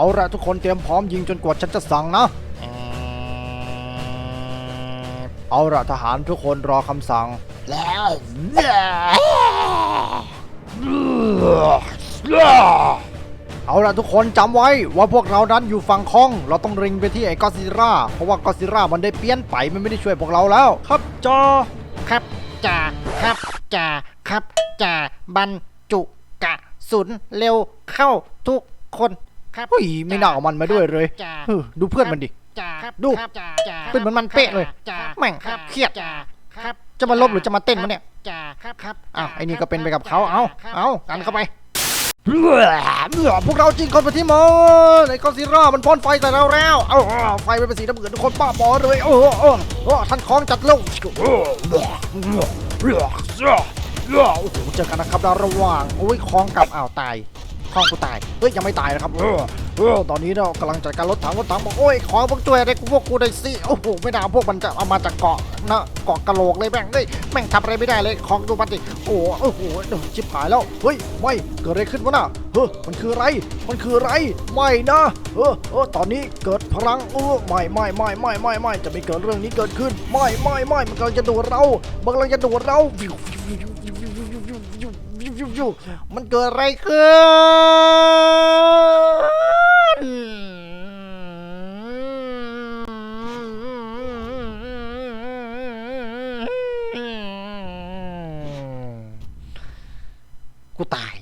เอาละทุกคนเตรียมพร้อมยิงจนกว่าฉันจะสั่งนะ เอาละทหารทุกคนรอคำสั่ง แล้วเอาละทุกคนจำไว้ว่าพวกเรานั้นอยู่ฝั่งคอง เราต้องริงไปที่ไอ้กอซิราเพราะว่ากอซิรามันได้เปลี่ยนไปมันไม่ได้ช่วยพวกเราแล้ว ครับจอครับจ่าครับจ่าครับจ่าบรรจุกระสุนเร็วเข้าทุกคน ครับเฮ้ยไม่น่าเอามันมาด้วยเลยจ่าเฮ้ยดูเพื่อนมันดิจ่าดูครับจ่าจ่าเป็นเหมือนมันเป๊ะเลยจ่าแม่งครับเครียดจ่าครับจะมาลบหรือจะมาเต้นวะเนี่ยจ่าครับครับอ้าวไอ้นี่ก็เป็นไปกับเขาเอาครับเอากันเข้าไปเมื่อพวกเราจริงคนไปที่มอไอ้กอซิรามันพ่นไฟใส่เราแล้วเอาเอาไฟมันเป็นสีน้ำเงินทุกคนป้าบอเลยโอ้โหโอ้โหท่านคล้องจัดลงโอ้โหเจอกันนะครับดาวระหว่างโอ้ยคล้องกับอ้าวตาย คล้องกูตาย เฮ้ยยังไม่ตายนะครับ เออเออตอนนี้เรากำลังจัดการรถถังรถถังบอกโอ้ยขอพวกช่วยอะไรกูพวกกูได้สิโอ้โหไม่น่าพวกมันจะเอามาจากเกาะนะเกาะกะโหลกเลยแม่งเฮ้ยแม่งทำอะไรไม่ได้เลยของดูมันดิโอ้โหโอ้โหชิบหายแล้วเฮ้ยไม่เกิดอะไรขึ้นวะน่ะเฮ้ยมันคืออะไรมันคืออะไรไม่นะเออเออตอนนี้เกิดพลังเออไม่ไม่ไม่ไม่ไม่ไม่จะไม่เกิดเรื่องนี้เกิดขึ้น ไม่ไม่ไม่มันกำลังจะดูดเรามันกำลังจะดูดเราวิววิว ววิววิวมันเกิดอะไรขึ้นกูตาย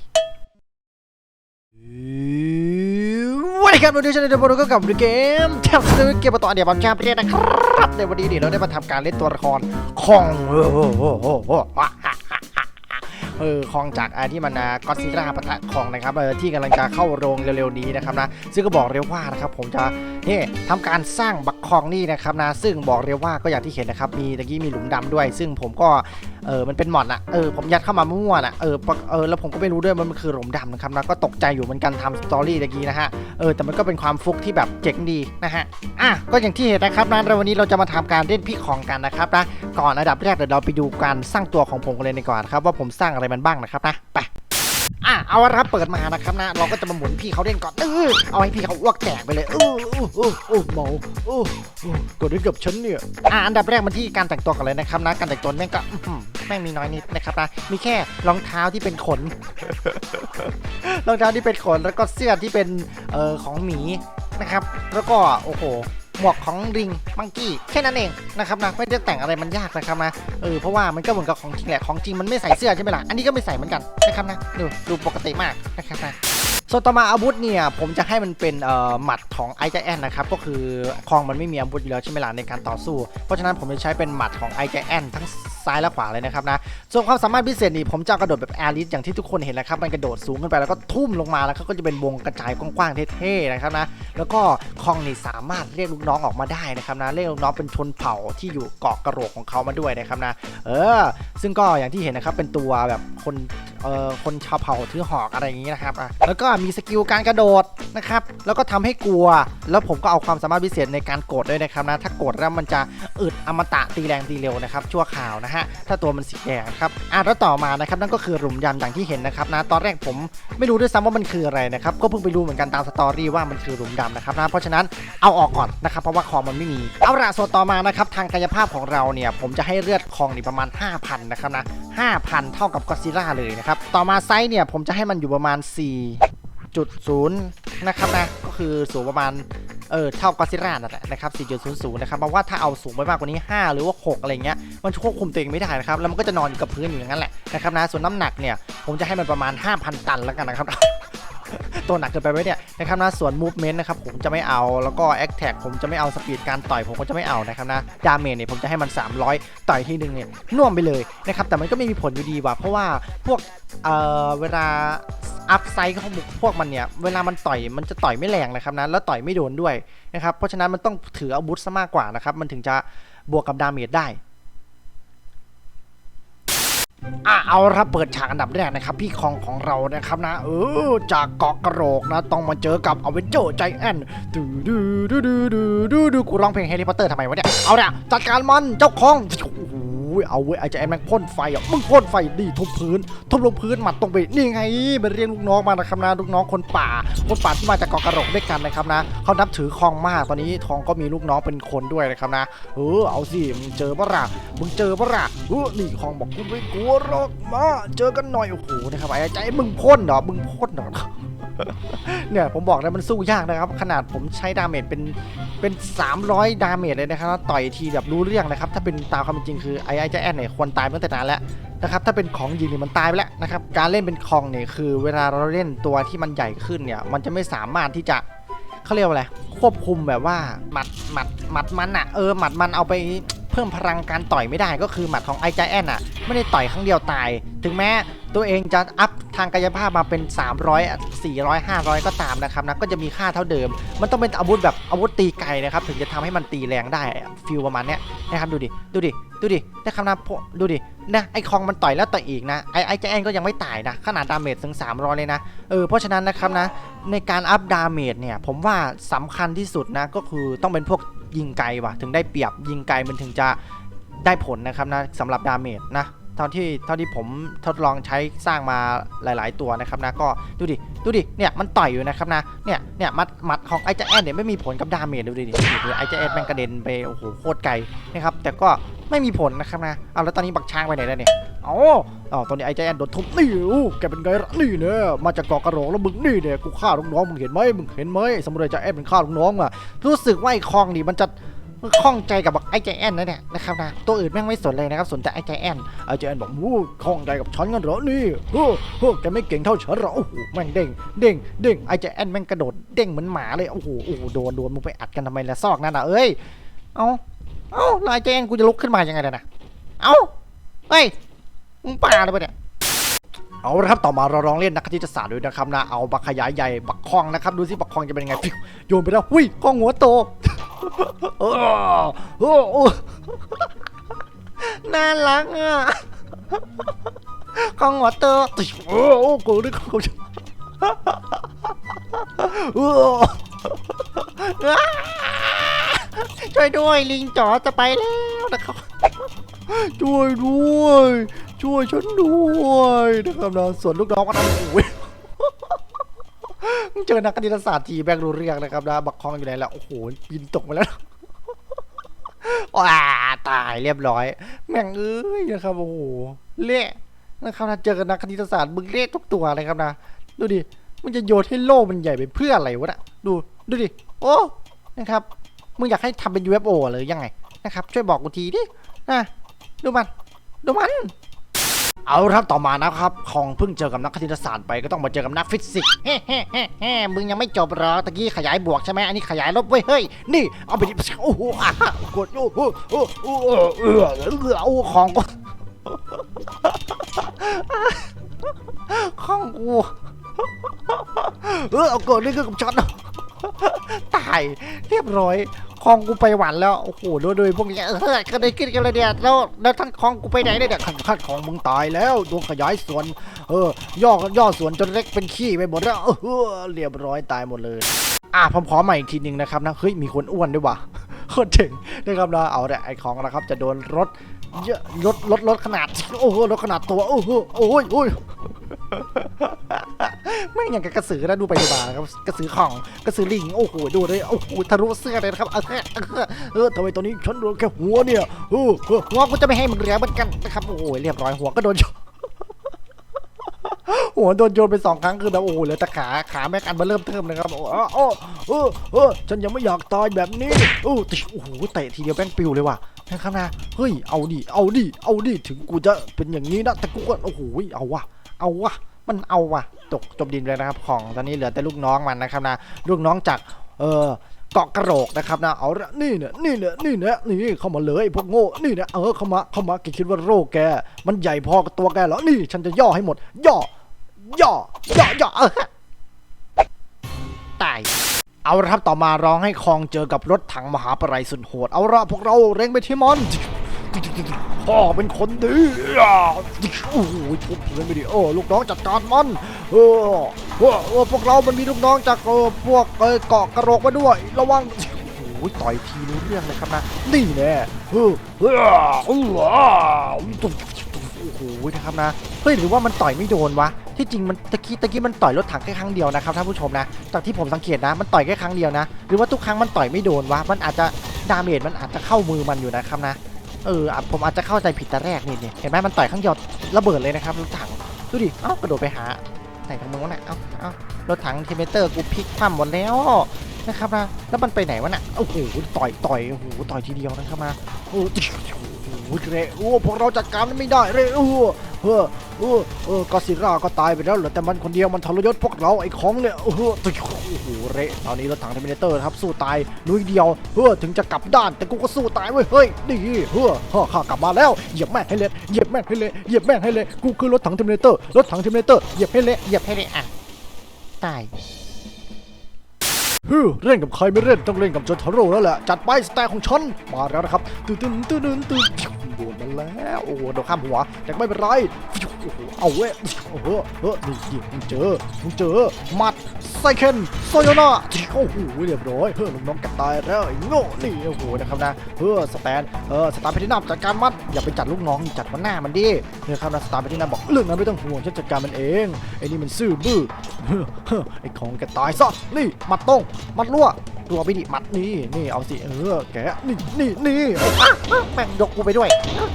วันนี้ครับวันนี้ฉันได้มาดูกับเกมแทบซื้อเกมมาต่อเดียวบอลแชมเปี้ยนนะครับในวันนี้เดี๋ยวเราได้มาทำการเล่นตัวละครของ เออคองจากอาที่มันก็ซิล่าปะทะคองนะครับเออที่กำลังจะเข้าโรงเร็วๆนี้นะครับนะซึ่งก็บอกเร็วว่านะครับผมจะนี่ทำการสร้างบักคองนี่นะครับนะซึ่งบอกเร็วว่าก็อย่างที่เห็นนะครับมีตะกี้มีหลุมดำด้วย ซึ่งผมก็เออมันเป็นหมอดอะเออผมยัดเข้ามามั่วๆนะเออปะเออแล้วผมก็ไม่รู้ด้วยว่ามันคือหลุมดำนะครับนะก็ตกใจอยู่เหมือนกันทำสตอรี่ตะกี้นะฮะเออแต่มันก็เป็นความฟุกที่แบบเจ๋งดีนะฮะอะก็อย่างที่เห็นนะครับนะวันนี้เราจะมาทำการเล่นพี่ของกันนะครับนะก่อนอันดับแรกเดี๋ยวเราไปดูการสร้างตัวของผมกันเลยดีกว่อนนะครับว่าผมสร้างอะไรมันบ้างนะครับนะไปอะเอาละครับเปิดมานะครับนะ เราก็จะมาหมุนพี่เขาเล่นก่อนเออเอาให้พี่เขาอ้วกแตกไปเลยเออเออเออเออเมาเออเออกิดอะไรกับฉันเนี่ยอะอันดับแรกมาที่การแต่งตัวกันเลยนะครับนะ การแต่งตัวแม่งก็แม่งมีน้อยนิดนะครับนะมีแค่รองเท้าที่เป็นขนรองเท้าที่เป็นขนแล้วก็เสื้อที่เป็นเอ่อของหมีนะครับ แล้วก็โอ้โห หมวกของริงมังกี้แค่นั้นเองนะครับนะไม่ได้แต่งอะไรมันยากนะครับนะเออเพราะว่ามันก็เหมือนกับของจริงแหละของจริงมันไม่ใส่เสื้อใช่ไหมล่ะอันนี้ก็ไม่ใส่เหมือนกันนะครับนะดูดูปกติมากนะครับนะ ส่วนต่อมาอาวุธเนี่ยผมจะให้มันเป็นเอ่อหมัดของไอ a จแอนนะครับ ก็คือคองมันไม่มีอาวุธอยู่แล้วใช่ไหมล่ะในการต่อสู้ เพราะฉะนั้นผมจะใช้เป็นหมัดของไอ a จแอนทั้งซ้ายและขวาเลยนะครับนะส่วนความสามารถพิเศษนี่ผมจะกระโดดแบบแอริสอย่างที่ทุกคนเห็นแหล้วครับมันกระโดดสูงขึ้นไปแล้วก็ทุ่มลงมาแล้วเขาก็จะเป็นวงกระจายกว้างๆเท่ๆนะครับนะแล้วก็คองนี่สามารถเรียกลูกน้องออกมาได้นะครับนะเรียกลูกน้องเป็นชนเผ่าที่อยู่เกาะกระโหลกของเขามาด้วยนะครับนะเออ ซึ่งก็อย่างที่เห็นนะครับเป็นตัวแบบคนเอ่อคนชาวเผ่าถือหอกอะไรอย่างนี้นะครับอะแล้วก็มีสกิลการกระโดดนะครับ แล้วก็ทำให้กลัว แล้วผมก็เอาความสามารถพิเศษในการโกรธด้วยนะครับนะ ถ้าโกรธแล้วมันจะอึดอมตะตีแรงตีเร็วนะครับ ชั่วข่าวนะฮะ ถ้าตัวมันสีแดงครับ อะแล้วต่อมานะครับนั่นก็คือหลุมยันอย่างที่เห็นนะครับนะ ตอนแรกผมไม่รู้ด้วยซ้ำว่ามันคืออะไรนะครับ ก็เพิ่งไปรู้เหมือนกันตามสตอรี่ว่ามันคือหลุมดำนะครับนะ เพราะฉะนั้นเอาออกก่อนนะครับ เพราะว่าของมันไม่มี เอาละส่วนต่อมานะครับทางกายภาพของเราเนี่ยผมจะให้เลือดคองนี่ประมาณ 5,000นะครับนะ5,000 เท่ากับก็ซิล่าเลยนะครับ ต่อมาไซส์เนี่ยผมจะให้มันอยู่ประมาณ 4.0 นะครับนะ ก็คือสูงประมาณ เออเท่าก็ซิล่านั่นแหละนะครับ 4.00 นะครับเพราะว่าถ้าเอาสูงไปมากกว่านี้ 5 หรือว่า 6 อะไรเงี้ย มันควบคุมตัวเองไม่ได้นะครับ แล้วมันก็จะนอนอยู่กับพื้นอยู่อย่างนั้นแหละนะครับนะ ส่วนน้ำหนักเนี่ย ผมจะให้มันประมาณ 5,000 ตันแล้วกันนะครับ ตัวหนักเกินไปไหมเนี่ยนะครับนะส่วน movement นะครับผมจะไม่เอาแล้วก็ attack ผมจะไม่เอาสปีดการต่อยผมก็จะไม่เอานะครับนะดาเมจเนี่ยผมจะให้มัน 300 ต่อยทีนึงเนี่ยน่วมไปเลยนะครับแต่มันก็ไม่มีผลอยู่ดีว่ะเพราะว่าพวกเอ่อเวลาอัพไซด์ของพวกมันเนี่ยเวลามันต่อยมันจะต่อยไม่แรงนะครับนะแล้วต่อยไม่โดนด้วยนะครับเพราะฉะนั้นมันต้องถืออาวุธซะมากกว่านะครับมันถึงจะบวกกับดาเมจได้ อะเอาละครับเปิดฉากอันดับแรกนะครับ พี่คองของเรานะครับนะ เออ จากเกาะกระโหลกนะ ต้องมาเจอกับอเวนเจอร์ใจแอนดูดูดูดูดูดูดูกูร้องเพลงแฮร์รี่พอตเตอร์ทำไมวะเนี่ย เอาละจัดการมันเจ้าคองโอ้โห ยเอาเว้ยไอ้เจ้าแอนแม่งพ่นไฟอะมึงพ่นไฟดีทุบพื้นทุบลงพื้นหมัดตรงไปนี่ไงมันเรียกลูกน้องมานะครับนะลูกน้องคนป่าคนป่าที่มาจากเกาะกระโหลกด้วยกันนะครับนะเขานับถือคองมากตอนนี้ทองก็มีลูกน้องเป็นคนด้วยนะครับนะเออเอาสิมึงเจอปะล่ะมึงเจอปะล่ะเออนี่คองบอกกูไม่กลัวหรอกมาเจอกันหน่อยโอ้โหนะครับไอ้เจ้าแอนมึงพ่นเหรอมึงพ่นเหรอ เนี่ยผมบอกเลยมันสู้ยากนะครับ ขนาดผมใช้ดาเมจเป็นเป็น 300 ดาเมจเลยนะครับต่อยทีแบบรู้เรื่องนะครับ ถ้าเป็นตามความเป็นจริงคือไอ้ไอ้เจ้าแอนเนี่ยควรตายตั้งแต่นานแล้วนะครับถ้าเป็นของยิงเนี่ยมันตายไปแล้วนะครับการเล่นเป็นคองเนี่ยคือ เวลาเราเล่นตัวที่มันใหญ่ขึ้นเนี่ยมันจะไม่สามารถที่จะเขาเรียกว่าอะไรควบคุมแบบว่าหมัดหมัดหมัดมันอะเออหมัดมันเอาไป เพิ่มพลังการต่อยไม่ได้ก็คือหมัดของไอจแอนอะไม่ได้ต่อยครั้งเดียวตาย ถึงแม้ตัวเองจะอัพทางกายภาพมาเป็น 300 400 500 ก็ตามนะครับนะก็จะมีค่าเท่าเดิม มันต้องเป็นอาวุธแบบอาวุธตีไกลนะครับ ถึงจะทำให้มันตีแรงได้ฟิลประมาณเนี้ยนะครับดูดิดูดิดูดินะครับนะดูดินะไอคองมันต่อยแล้วต่อยอีกนะไอไอจแอนก็ยังไม่ตายนะขนาดดาเมจถึง 300 เลยนะเออเพราะฉะนั้นนะครับนะในการอัพดาเมจเนี่ยผมว่าสำคัญที่สุดนะก็คือต้องเป็นพวก ยิงไกลว่ะ ถึงได้เปรียบยิงไกลมันถึงจะได้ผลนะครับนะสำหรับดาเมจนะ เท่าที่เท่าที่ผมทดลองใช้สร้างมาหลาย ๆ ตัวนะครับนะก็ดูดิดูดิเนี่ยมันต่อยอยู่นะครับนะเนี่ยเนี่ยมัดมัดของไอเจแอนเนี่ยไม่มีผลกับดาเมจดูดิดิไอเจแอนแม่งกระเด็นไปโอ้โหโคตรไกลนะครับแต่ก็ไม่มีผลนะครับนะเอาแล้วตอนนี้บักช้างไปไหนแล้วเนี่ยอ๋อตอนนี้ไอเจแอนโดนทุบนี่อู้แกเป็นไงล่ะนี่เนี่ยมาจากเกาะกระโหลกแล้วมึงนี่เนี่ยกูฆ่าลูกน้องมึงเห็นไหมมึงเห็นไหมสมุไรเจแอนเป็นฆ่าลูกน้องอะรู้สึกว่าไอ้คองนี่มันจะ ข้องใจกับบักไอเจแอนนะเนี่ยนะครับนะตัวอื่นแม่งไม่สนเลยนะครับสนแต่ไอเจแอนไอ้เจนบอกวู้คล่องใจกับฉันกันเหรอนี่โอ้โหแกไม่เก่งเท่าฉันเหรอโอ้โหแม่งเด้งเด้งเด้งไอ้เจนแม่งกระโดดเด้งเหมือนหมาเลยโอ้โหโอ้โหโดนโดนมึงไปอัดกันทำไมละซอกนั่นอะเอ้ยเอ้าเอ้าลายเจนกูจะลุกขึ้นมายังไงล่ะนะเอ้าเฮ้ยมึงป่าเลยปะเนี่ย เอาละครับต่อมาเราลองเล่นนักคณิตศาสตร์ด้วยนะครับนะเอาบักขยายใหญ่บักคองนะครับดูสิบักคองจะเป็นยังไงฟิวโยนไปแล้วหุ้ยคองหัวโตโอ้โหน่ารักอะของหัวเตโอ้โหกูนึกเขาจะช่วยด้วยลิงจ๋อจะไปแล้วนะครับช่วยด้วย ช่วยฉันด้วยนะครับนะส่วนลูกน้องก็ทำโอ้ยเจอนักคณิตศาสตร์ทีแบงรู้เรื่องนะครับนะบักคองอยู่ไหนแล้วโอ้โหบินตกมาแล้วว้าตายเรียบร้อย แม่งเอ้ยนะครับโอ้โหเละนะครับนะเจอกับนักคณิตศาสตร์มึงเละทุกตัวเลยครับนะดูดิมึงจะโยนให้โลกมันใหญ่ไปเพื่ออะไรวะนะดูดูดิโอ้นะครับมึงอยากให้ทำเป็น UFO หรือยังไงนะครับ ช่วยบอกกูทีดินะดูมันดูมัน เอาครับต่อมานะครับของเพิ่งเจอกับนักคณิตศาสตร์ไปก็ต้องมาเจอกับนักฟิสิกส์เฮ้เฮ้เฮ้เฮ้มึงยังไม่จบหรอตะกี้ขยายบวกใช่ไหมอันนี้ขยายลบเว้ยเฮ้ยนี่เอาไปดิโอ้โหกดโอ้โหโอ้โหโอ้เออเออโอ้ของกูของกูเออเอาเกิดเรื่องกับฉันตายเรียบร้อย คลองกูไปหวานแล้ว โอ้โหดูดูพวกนี้เออก็ได้ขึ้นกันเลยเนี่ยแล้วแล้วท่านของกูไปไหนเนี่ยเนี่ยขั้นของมึงตายแล้วดวงขยายส่วน เออย่อย่อส่วนจนเล็กเป็นขี้ไปหมดแล้ว เออเรียบร้อยตายหมดเลย อะผมขอใหม่อีกทีหนึ่งนะครับนะ เฮ้ยมีคนอ้วนด้วยว่ะโคตรเจ๋งนะครับนะเอาแต่ไอของนะครับจะโดนรถ เยอะรถรถรถขนาด โอ้โหรถขนาดตัว โอ้โหโอ้ยโอ้ยไม่อย่างกับกระสือนะดูไปดูมานะครับกระสือของกระสือลิงโอ้โหดูเลยโอ้โหทะลุเสื้อเลยนะครับเออเออเออทำไมตัวนี้ฉันโดนแค่หัวเนี่ยเออหัวกูจะไม่ให้มึงเหลือเหมือนกันนะครับโอ้โหเรียบร้อยหัวก็โดนหัวโดนโยนไปสองครั้งคือแบบโอ้โหเหลือแต่ขาขาแม่งอันมาเริ่มเทิมเลยครับโอ้โอ้โอ้โอ้ฉันยังไม่อยากตายแบบนี้โอ้โอ้โหเตะทีเดียวแป้งปิวเลยว่ะ นะครับนะเฮ้ยเอาดิเอาดิเอาดิถึงกูจะเป็นอย่างนี้นะแต่กูก็โอ้โหเอาว่ะเอาว่ะมันเอาว่ะตกจมดินเลยนะครับของตอนนี้เหลือแต่ลูกน้องมันนะครับนะลูกน้องจากเออเกาะกระโหลกนะครับนะเอาละนี่เนี่ยนี่เนี่ยนี่เนี่ยนี่เข้ามาเลยพวกโง่นี่เนี่ยเออเข้ามาเข้ามาแกคิดว่าโรคแก มันใหญ่พอกับตัวแกเหรอนี่ฉันจะย่อให้หมด ย่อย่อย่อย่อเออตาย เอาละครับต่อมาร้องให้คองเจอกับรถถังมหาปรัยสุดโหด เอาละพวกเราเร่งไปที่มันพ่อเป็นคนดีโอ้โหทุบเพื่อนไม่ดีโอ้ลูกน้องจัดการมันเออเออพวกเรามันมีลูกน้องจากเออพวกเออเกาะกระโหลกมาด้วย ระวังโอ้โหต่อยทีรู้เรื่องเลยครับนะ นี่แน่เฮ้อเอโอ้โหตุ๊บตุ๊บโอ้โหนะครับนะ เฮ้ยหรือว่ามันต่อยไม่โดนวะ ที่จริงมันตะกี้ตะกี้มันต่อยรถถังแค่ครั้งเดียวนะครับท่านผู้ชมนะจากที่ผมสังเกตนะ มันต่อยแค่ครั้งเดียวนะ หรือว่าทุกครั้งมันต่อยไม่โดนวะมันอาจจะดาเมจมันอาจจะเข้ามือมันอยู่นะครับนะเออผมอาจจะเข้าใจผิดแต่แรกนี่นี่เห็นไหมมันต่อยครั้งเดียวระเบิดเลยนะครับรถถังดูดิเอ้ากระโดดไปหาไหนของมึงวะน่ะเอ้าเอ้ารถถังเทเมเตอร์กูพลิกคว่ำหมดแล้วนะครับนะแล้วมันไปไหนวะน่ะโอ้โหต่อยต่อยโอ้โหต่อยทีเดียวนะครับนะโอ้โห โอ้ยเรโอ้พวกเราจัดการมันไม่ได้เรโอ้เออเออเออกอซิร่าก็ตายไปแล้วเหลือแต่มันคนเดียวมันทรยศพวกเราไอ้ของเนี่ยโอ้โหโอ้โหเละตอนนี้รถถังเทมินเตอร์ครับสู้ตายลุยเดียวเฮ้อถึงจะกลับด้านแต่กูก็สู้ตายเว้ยเฮ้ยนี่เฮ้อฮ่าข้ากลับมาแล้วเหยียบแม่งให้เละเหยียบแม่งให้เละเหยียบแม่งให้เละกูคือรถถังเทมินเตอร์รถถังเทมินเตอร์เหยียบให้เละเหยียบให้เละอะตายเฮ้อเล่นกับใครไม่เล่นต้องเล่นกับโจทาโร่แล้วแหละจัดไปสไตล์ของฉันมาแล้วนะครับตื่นตื่นตื่นตื่นตื่น โดนมาแล้ว โอ้โหโดนข้ามหัวแต่ไม่เป็นไร โอ้โห เอาเว้ยโอ้โหเฮ้ยนี่มึงเจอมึงเจอมัดไซเคนโซโยนาโอ้โหเรียบร้อยเฮ้ยลูกน้องกัดตายแล้วโง่นี่โอ้โหนะครับนะเฮ้อสแตนเออสตาร์เพชรนับจัดการมันอย่าไปจัดลูกน้องจัดมันหน้ามันดิเนี่ยครับนะสตาร์เพชรนับบอกเรื่องนั้นไม่ต้องห่วงฉันจัดการมันเองไอ้นี่มันซื่อบื้อไอ้ของแกตายซะนี่มัดตรงมัดรั่วรัวไปดิมัดนี่นี่เอาสิเออแกนี่นี่นี่แม่งยกกูไปด้วย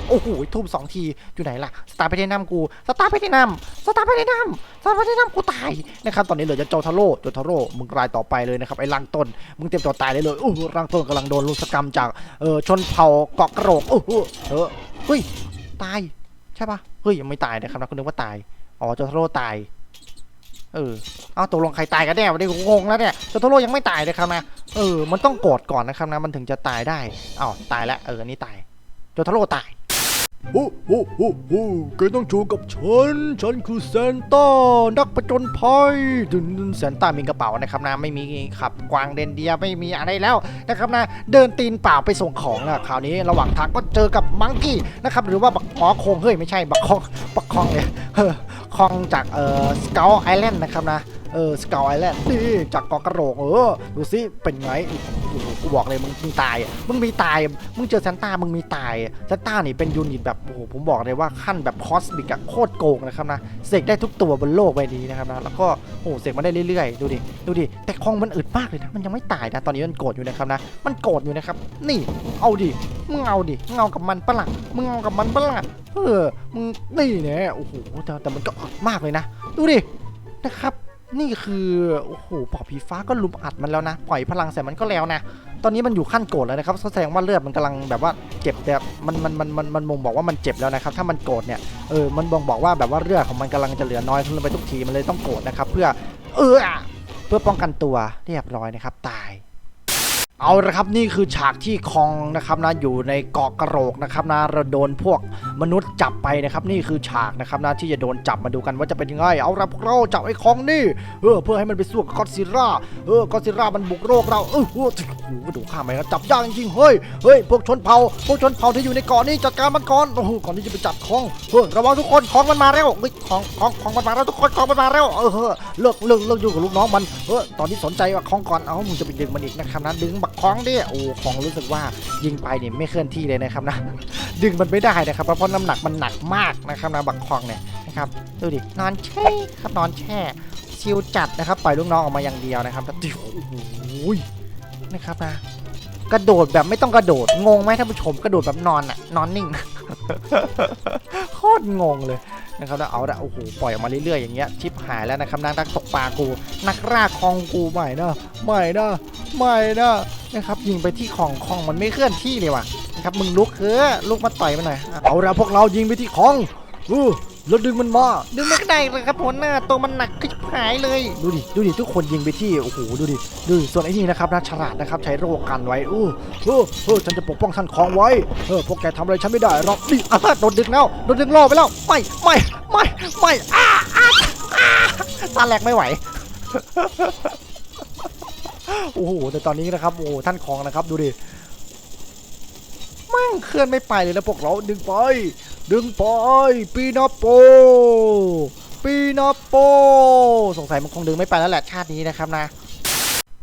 โอ้โหทุ่มสองทีอยู่ไหนล่ะสตาร์ไปที่น้ำกูสตาร์ไปที่น้ำสตาร์ไปที่น้ำสตาร์ไปที่น้ำกูตายนะครับตอนนี้เหลือจะโจทาโร่โจทาโร่มึงรายต่อไปเลยนะครับไอ้รังต้น มึงเตรียมตัวตายได้เลยโอ้โหรังต้นกำลังโดนลุกสกรรมจากเออชนเผ่าเกาะกระโหลกโอ้เออเฮ้ยตายใช่ปะเฮ้ยยังไม่ตายนะครับนะคุณนึกว่าตายอ๋อโจทาโร่ตายเออ เอาตกลงใครตายกันแน่วันนี้กูงงแล้วเนี่ยโจทาโร่ยังไม่ตายนะครับนะ เออ มันต้องโกรธก่อนนะครับนะ มันถึงจะตายได้อ้าวตายแล้ว เออ อันนี้ตายโจทาโร่ตาย โอ้โหโอ้โหแกต้องจูกับฉัน ฉันคือแซนต้า นักผจญภัยดึนแซนต้ามีกระเป๋านะครับนะ ไม่มีขับกวางเดนเดียไม่มีอะไรแล้วนะครับนะ เดินตีนเปล่าไปส่งของอะคราวนี้ระหว่างทางก็เจอกับมังกี้นะครับหรือว่าบักหอคงเฮ้ยไม่ใช่บักคองบักคองเนี่ยเฮ้อคองจากเอ่อสเกลไอแลนด์นะครับนะ เออสเกลไอแลนด์นี่จากกาะกระโหลกเออดูสิเป็นไงโอ้โหกูบอกเลยมึงมึงตายอะมึงมีตายมึงเจอแซนต้ามึงมีตายแซนต้านี่เป็นยูนิตแบบโอ้โหผมบอกเลยว่าขั้นแบบคอสบิกอะโคตรโกงนะครับนะเสกได้ทุกตัวบนโลกใบนี้นะครับนะแล้วก็โอ้โหเสกมาได้เรื่อยๆ ดูดิดูดิแต่คองมันอึดมากเลยนะมันยังไม่ตายนะตอนนี้มันโกรธอยู่นะครับนะมันโกรธอยู่นะครับนี่เอาดิมึงเอาดิมึงเอากับมันปะล่ะมึงเอากับมันปะล่ะเออมึงนี่เนี่ยโอ้โหแต่แต่มันก็อึดมากเลยนะ ดูดินะครับ นี่คือโอ้โหปอบผีฟ้าก็ลุมอัดมันแล้วนะ ปล่อยพลังใส่มันก็แล้วนะ ตอนนี้มันอยู่ขั้นโกรธแล้วนะครับแสดงว่าเลือดมันกำลังแบบว่าเจ็บแบบมันมันมันมันมันมงบอกว่ามันเจ็บแล้วนะครับ ถ้ามันโกรธเนี่ยเออมันบ่งบอกว่าแบบว่าเลือดของมันกำลังจะเหลือน้อยลงไปทุกทีมันเลยต้องโกรธนะครับ เพื่อเออเพื่อป้องกันตัวเรียบร้อยนะครับ ตาย เอาละครับนี่คือฉากที่คองนะครับนะอยู่ในเกาะกระโหลกนะครับนะเราโดนพวกมนุษย์จับไปนะครับนี่คือฉากนะครับนะที่จะโดนจับมาดูกันว่าจะเป็นยังไงเอาละพวกเราจับไอ้คองนี่เออเพื่อให้มันไปสู้กับกอดซิล่าเออกอดซิล่ามันบุกโลกเราเออโอ้โหดูข้ามไปครับจับยากจริงเฮ้ยเฮ้ยพวกชนเผ่าพวกชนเผ่าที่อยู่ในเกาะนี้จัดการมันก่อนโอ้โหก่อนที่จะไปจับคองเฮ้ยระวังทุกคนคองมันมาแล้วเฮ้ยคองคองคองมันมาแล้วทุกคนคองมันมาแล้วเออเฮ้ยเลิกเลิกเลิกอยู่กับลูกน้องมันเออตอนนี้สนใจว่าคองก่อนเอ้ามึงจะไปดึงมันอีกนะครับนะดึงบักคองดิโอ้คองรู้สึกว่ายิงไปเนี่ยไม่เคลื่อนที่เลยนะครับนะดึงมันไม่ได้นะครับเพราะน้ำหนักมันหนักมากนะครับนะบักคองเนี่ยนะครับดูดินอนแช่ครับนอนแช่ชิวจัดนะครับปล่อยลูกน้องออกมาอย่างเดียวนะครับแล้วโอ้โหนะครับนะกระโดดแบบไม่ต้องกระโดดงงไหมท่านผู้ชมกระโดดแบบนอนอะนอนนิ่ง ตรงงเลยนะครับแล้วเอาละโอ้โหปล่อยออกมาเรื่อยๆอย่างเงี้ยชิปหายแล้วนะครับนักตกปลากู นักล่าคองกูใหม่นะใหม่นะใหม่นะนะครับยิงไปที่ของของมันไม่เคลื่อนที่เลยว่ะนะครับมึงลุกเถอะลุกมาต่อยมันหน่อยเอาละพวกเรายิงไปที่ของอู้แล้วดึงมันมาดึงไม่ได้เลยครับหัวหน้าตัวมันหนักก็ หายเลย ดูดิ ดูดิ ทุกคนยิงไปที่ โอ้โห ดูดิ ดูดิส่วนไอ้นี่นะครับนะฉลาดนะครับ ใช้โรกันไว้เออเออเออฉันจะปกป้องท่านของไว้ เออ พวกแกทำอะไรฉันไม่ได้หรอกนี่อะโดนดึงแล้ว โดนดึงล่อไปแล้ว ไม่ ไม่ ไม่ ไม่อ้าอ้าอ้าตาแหลกไม่ไหวโอ้โห แต่ตอนนี้นะครับ โอ้ท่านของนะครับ ดูดิมั่งเคลื่อนไม่ไปเลยนะพวกเราดึงไป ดึงไป ปีนาโป ปีนาโป สงสัยมันคงดึงไม่ไปแล้วแหละชาตินี้นะครับนะ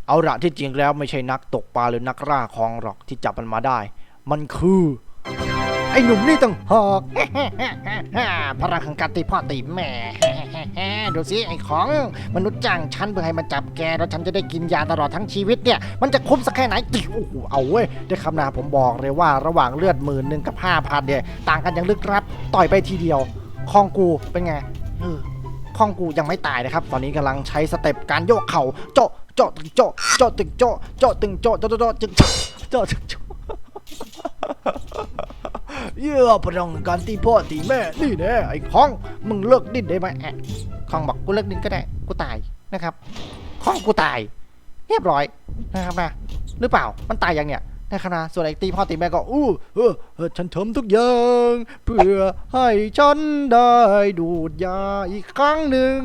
เอาละที่จริงแล้วไม่ใช่นักตกปลาหรือนักล่าของหรอกที่จับมันมาได้ มันคือ ไอ้หนุ่มนี่ต่างหากพลังของการตีพ่อตีแม่ ดูสิไอ้ของมนุษย์จ้างฉันเพื่อให้มันจับแกแล้วฉันจะได้กินยาตลอดทั้งชีวิตเนี่ย มันจะคุ้มสักแค่ไหนโอ้โหเอาเว้ยได้คำนาผมบอกเลยว่าระหว่างเลือดหมื่นหนึ่งกับห้าพันเนี่ยต่างกันอย่างลึกลับต่อยไปทีเดียวคองกูเป็นไง เอองกูยังไม่ตายนะครับ ตอนนี้กำลังใช้สเต็ปการโยกเข่าโจาะโจาะตึงโจาะโจาะตึงโจาะโจาะตึงโจาะโจะโจะตึงโจาะโจะตึงโจะเยื่อพลังการตีพ่อตีแม่นี่แน่ไอ้คองมึงเลิกดิ้นได้ไหมแอะคองบอกกูเลิกดิ้นก็ได้กูตายนะครับคองกูตาย เรียบร้อยนะครับนะหรือเปล่ามันตายยังเนี่ย นะครับนะส่วนไอ้ตีพ่อตีแม่ก็อู้เออเออฉันทำทุกอย่างเพื่อให้ฉันได้ดูดยาอีกครั้งหนึ่ง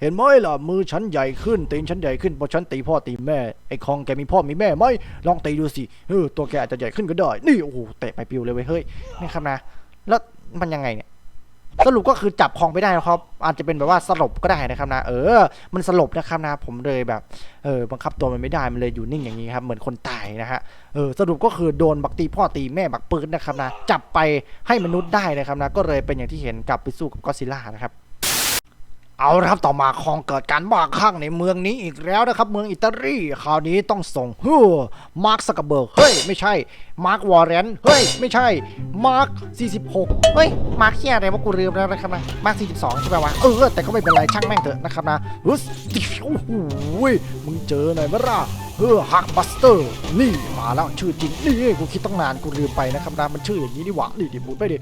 เห็นไหมล่ะมือฉันใหญ่ขึ้นตีนฉันใหญ่ขึ้นเพราะฉันตีพ่อตีแม่ไอ้คองแกมีพ่อมีแม่ไหมลองตีดูสิเออตัวแกอาจจะใหญ่ขึ้นก็ได้ นี่โอ้โหเตะไปปิวเลยเว้ยเฮ้ยนะครับนะแล้วมันยังไงเนี่ย สรุปก็คือจับคองไม่ได้นะครับ อาจจะเป็นแบบว่าสลบก็ได้นะครับนะ เออ มันสลบนะครับนะ ผมเลยแบบ เออ บังคับตัวมันไม่ได้ มันเลยอยู่นิ่งอย่างนี้ครับ เหมือนคนตายนะฮะ เออ สรุปก็คือโดนบักตีพ่อตีแม่บักปืนนะครับนะ จับไปให้มนุษย์ได้นะครับนะ ก็เลยเป็นอย่างที่เห็นกลับไปสู้กับก็ซิลล่านะครับ เอาละครับต่อมาคองเกิดการบ้าคลั่งในเมืองนี้อีกแล้วนะครับเมืองอิตาลีคราวนี้ต้องส่งเฮ้มาร์คสกเบิร์กเฮ้ยไม่ใช่มาร์ควอร์เรนเฮ้ยไม่ใช่มาร์ค46เฮ้ยมาร์คเคียอะไรวะกูลืมแล้วนะครับนะมาร์ค42ใช่ไหมวะเออแต่ก็ไม่เป็นไรช่างแม่งเถอะนะครับนะฮึสโอ้โหมึงเจอหน่อยมะล่ะเออฮักบัสเตอร์นี่มาแล้วชื่อจริงนี่กูคิดตั้งนานกูลืมไปนะครับนะมันชื่ออย่างนี้ดีหว่านี่ดิบูดไปดิ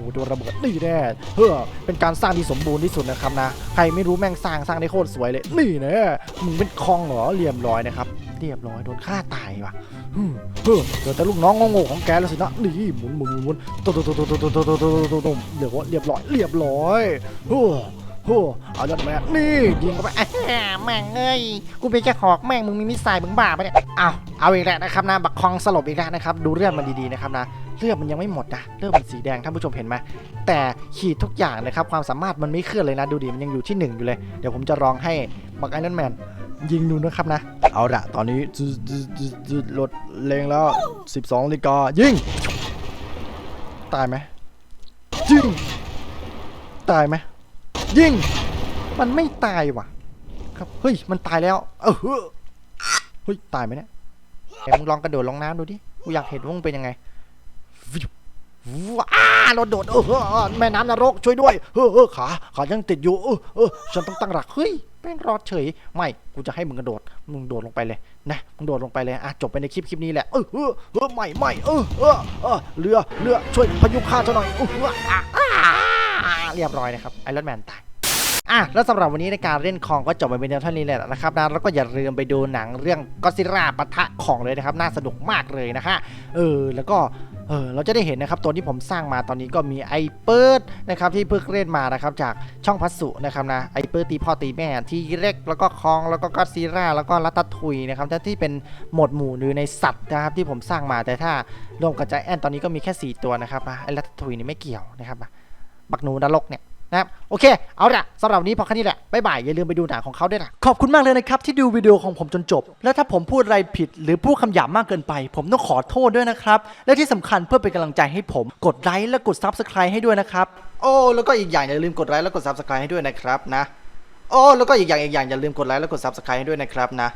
หโดนระเบิดนี่แน่เฮ้อเป็นการสร้างที่สมบูรณ์ที่สุดนะครับนะใครไม่รู้แม่งสร้างสร้างได้โคตรสวยเลยนี่แน่มึงเป็นคองเหรอเรียบร้อยนะครับเรียบร้อยโดนฆ่าตายว่ะฮึมเฮ้อเดี๋ยวแต่ลูกน้องโง่ๆของแกแล้วสินะนี่หมุนหมุนหมุนมุนตุ๊ตุ๊ตุ๊ตุ๊ตุ๊ตุ๊ตุ๊ตุ๊ตุ๊เดี๋ยวว่าเรียบร้อยเรียบร้อยเฮ้อเฮ้อเอายอดแม่นี่ยิงเข้าไปแม่งเอ้ย กูเป็นแค่หอกแม่งมึงมีมิสไซล์มึงบ้าปะเนี่ย เอาเอาอีกแล้วนะครับนะ บักคองสลบอีกแล้วนะครับ ดูเลือดมันดีๆนะครับนะ เลือดมันยังไม่หมดนะเลือดมันสีแดงท่านผู้ชมเห็นไหมแต่ขีดทุกอย่างนะครับความสามารถมันไม่เคลื่อนเลยนะดูดิมันยังอยู่ที่หนึ่งอยู่เลย เดี๋ยวผมจะลองให้บักไอรอนแมนยิงดูนะครับนะ เอาละตอนนี้ลดเลงแล้ว 12นาฬิกายิง ตายไหมยิง ตายไหมยิง มันไม่ตายว่ะ ครับ เฮ้ย มันตายแล้ว เออเฮ้อเฮ้ยตายไหมเนี่ยเดี๋ยวมึงลองกระโดดลงน้ำดูดิ กูอยากเห็นว่ามึงเป็นยังไง ว้าเราโดดเออแม่น้ำนรกช่วยด้วยเออเออขาขายังติดอยู่เออเออฉันต้องตั้งหลักเฮ้ยแม่งรอดเฉย ไม่กูจะให้มึงกระโดดมึงโดดลงไปเลยนะมึงโดดลงไปเลยอะจบไปในคลิปคลิปนี้แหละเออเออเออไม่ไม่เออเออเออเรือเรือช่วยพยุงข้าฉันหน่อยเอออะเรียบร้อยนะครับไอรอนแมนตาย อะแล้วสำหรับวันนี้ในการเล่นคองก็จบไปเป็นเท่านี้แหละนะครับนะแล้วก็อย่าลืมไปดูหนังเรื่องก็ซิราปะทะของเลยนะครับ น่าสนุกมากเลยนะฮะเออแล้วก็เออเราจะได้เห็นนะครับตัวที่ผมสร้างมาตอนนี้ก็มีไอเปิดนะครับที่เพิ่งเล่นมานะครับจากช่องพัสสุนะครับนะไอเปิดตีพ่อตีแม่ที่เล็กแล้วก็คองแล้วก็ก็ซิราแล้วก็ลัตตทุยนะครับที่เป็นหมวดหมู่หรือในสัตว์นะครับที่ผมสร้างมาแต่ถ้ารวมกับใจแอนตอนนี้ก็มีแค่สี่ตัวนะครับนะไอลัตตทุยนี่ไม่เกี่ยวนะครับนะบักหนูนรกเนี่ย นะครับโอเค เอาละสำหรับวันนี้พอแค่นี้แหละบ๊ายบาย อย่าลืมไปดูหนังของเขาด้วยนะขอบคุณมากเลยนะครับ ที่ดูวิดีโอของผมจนจบ แล้วถ้าผมพูดอะไรผิด หรือพูดคำหยาบมากเกินไป ผมต้องขอโทษด้วยนะครับ และที่สำคัญเพื่อเป็นกำลังใจให้ผมกดไลค์และกด Subscribe ให้ด้วยนะครับ โอ้แล้วก็อีกอย่างอย่าลืมกดไลค์และกด Subscribe ให้ด้วยนะครับนะ โอ้แล้วก็อีกอย่างอีกอย่างอย่าลืมกดไลค์และกด Subscribe ให้ด้วยนะครับนะ